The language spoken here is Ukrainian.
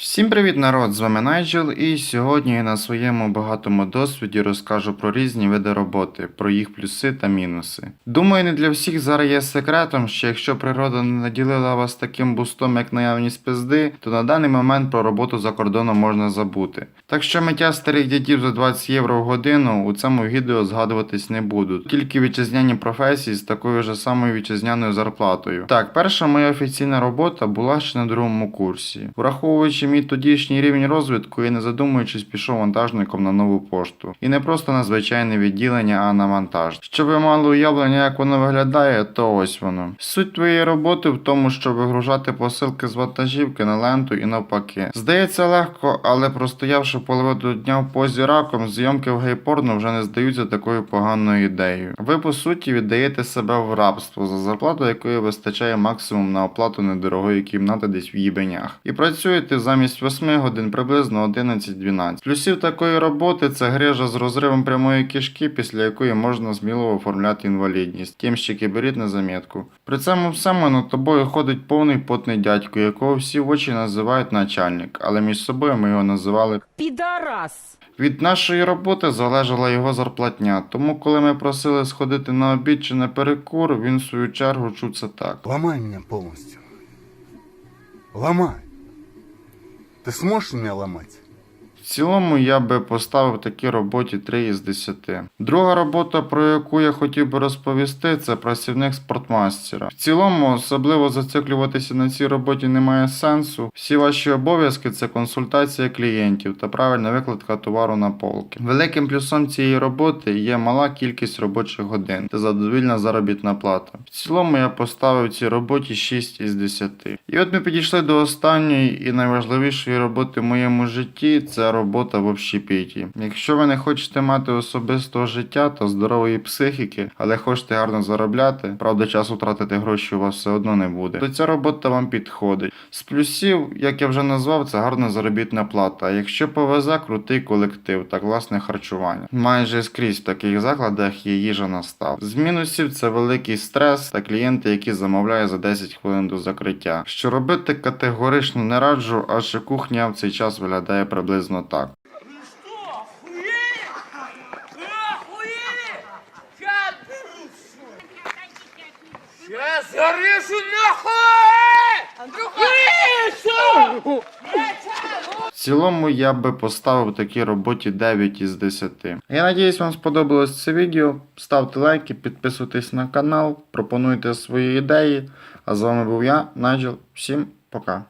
Всім привіт, народ! З вами Найджел, і сьогодні я на своєму багатому досвіді розкажу про різні види роботи, про їх плюси та мінуси. Думаю, не для всіх зараз є секретом, що якщо природа не наділила вас таким бустом, як наявність пизди, то на даний момент про роботу за кордоном можна забути. Так що миття старих дядів за 20 євро в годину у цьому відео згадуватись не буду. Тільки вітчизняні професії з такою ж самою вітчизняною зарплатою. Так, перша моя офіційна робота була ще на другому курсі. Враховуючи мій тодішній рівень розвитку, я не задумуючись пішов вантажником на нову пошту. І не просто на звичайне відділення, а на вантаж. Щоб ви мали уявлення, як воно виглядає, то ось воно. Суть твоєї роботи в тому, щоб вигружати посилки з вантажівки на ленту і навпаки. Здається легко, але простоявши половину дня в позі раком, зйомки в гейпорно вже не здаються такою поганою ідеєю. Ви по суті віддаєте себе в рабство за зарплату, якої вистачає максимум на оплату недорогої кімнати десь в їбенях. І працюєте замість 8 годин приблизно 11-12. Плюсів такої роботи це грижа з розривом прямої кишки, після якої можна сміливо оформляти інвалідність. Тімщики беріть на замітку. При цьому всьому над тобою ходить повний потний дядько, якого всі в очі називають начальник, але між собою ми його називали Підарас. від нашої роботи залежала його зарплатня, тому коли ми просили сходити на обід чи на перекур, він в свою чергу чув це так. Ломай меня полностью. Ломай. Ты сможешь меня ломать? В цілому я би поставив такій роботі 3 із 10. Друга робота, про яку я хотів би розповісти, це працівник спортмастера. В цілому, особливо зациклюватися на цій роботі немає сенсу. Всі ваші обов'язки це консультація клієнтів та правильна викладка товару на полки. Великим плюсом цієї роботи є мала кількість робочих годин та задовільна заробітна плата. В цілому я поставив цій роботі 6 із 10. І от ми підійшли до останньої і найважливішої роботи в моєму житті це робота в общепіті. Якщо ви не хочете мати особистого життя та здорової психіки, але хочете гарно заробляти, правда, часу тратити гроші у вас все одно не буде, то ця робота вам підходить. З плюсів, як я вже назвав, це гарна заробітна плата. А якщо повезе, крутий колектив та класне харчування. Майже скрізь в таких закладах є їжа на став. З мінусів це великий стрес та клієнти, які замовляють за 10 хвилин до закриття. Що робити категорично не раджу, адже кухня в цей час виглядає приблизно так. Зарежу нахуй! В цілому я би поставив такій роботі 9 із 10. Я надіюсь, вам сподобалось це відео. Ставте лайки, підписуйтесь на канал, пропонуйте свої ідеї. А з вами був я, Найджел. Всім пока.